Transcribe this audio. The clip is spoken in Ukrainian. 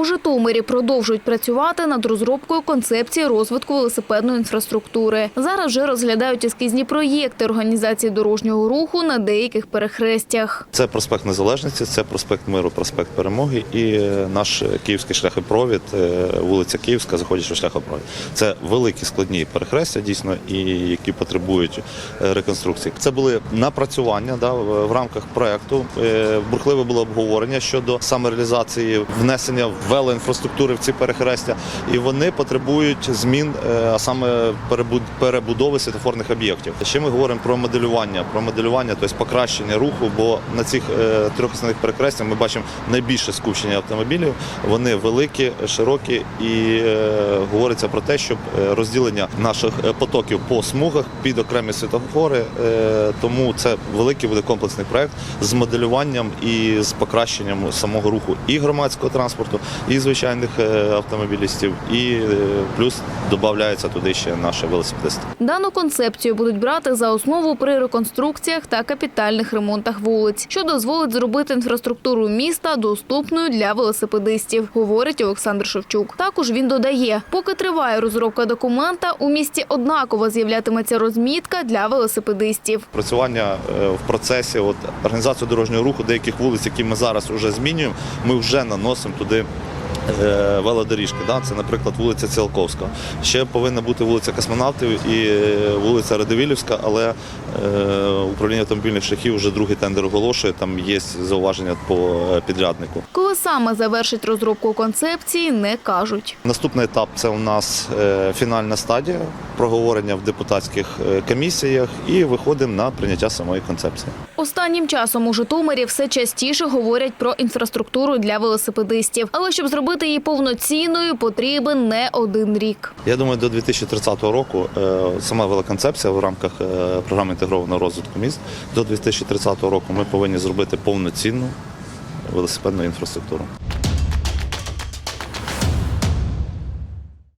У Житомирі продовжують працювати над розробкою концепції розвитку велосипедної інфраструктури. Зараз вже розглядають ескізні проєкти організації дорожнього руху на деяких перехрестях. Це проспект Незалежності, це проспект Миру, проспект Перемоги і е, наш київський шляхопровід, е, вулиця Київська, заходячи в шляхопровід. Це великі складні перехрестя, дійсно, і які потребують е, реконструкції. Це були напрацювання да, в в рамках проекту. Е, Бурхливе було обговорення щодо саме реалізації внесення велоінфраструктури в ці перехрестя, і вони потребують змін, е, а саме перебуд- перебудови світофорних об'єктів. Ще ми говоримо про моделювання, про моделювання, тобто покращення руху, бо на цих е, трьох основних перехрестях ми бачимо найбільше скупчення автомобілів. Вони великі, широкі, і е, говориться про те, щоб розділення наших потоків по смугах під окремі світофори. Тому це великий буде комплексний проект з моделюванням і з покращенням самого руху і громадського транспорту, і звичайних е, автомобілістів, і е, плюс додається туди ще наші велосипедисти. Дану концепцію будуть брати за основу при реконструкціях та капітальних ремонтах вулиць, що дозволить зробити інфраструктуру міста доступною для велосипедистів, говорить Олександр Шевчук. Також він додає, поки триває розробка документа, у місті однаково з'являтиметься розмітка для велосипедистів. Працювання е, в процесі от, організації дорожнього руху деяких вулиць, які ми зараз вже змінюємо, ми вже наносимо туди. Е, Велодоріжки, да? це, наприклад, вулиця Ціолковська. Ще повинна бути вулиця Космонавтів і е, вулиця Радивілівська, але е, управління автомобільних шляхів вже другий тендер оголошує. Там є зауваження по підряднику. Коли саме завершить розробку концепції, не кажуть. Наступний етап це у нас фінальна стадія проговорення в депутатських комісіях і виходимо на прийняття самої концепції. Останнім часом у Житомирі все частіше говорять про інфраструктуру для велосипедистів. Але щоб зробити її повноцінною, потрібен не один рік. Я думаю, до 2030 року е, сама велоконцепція в рамках е, програми інтегрованого розвитку міст до 2030 року ми повинні зробити повноцінну велосипедну інфраструктуру.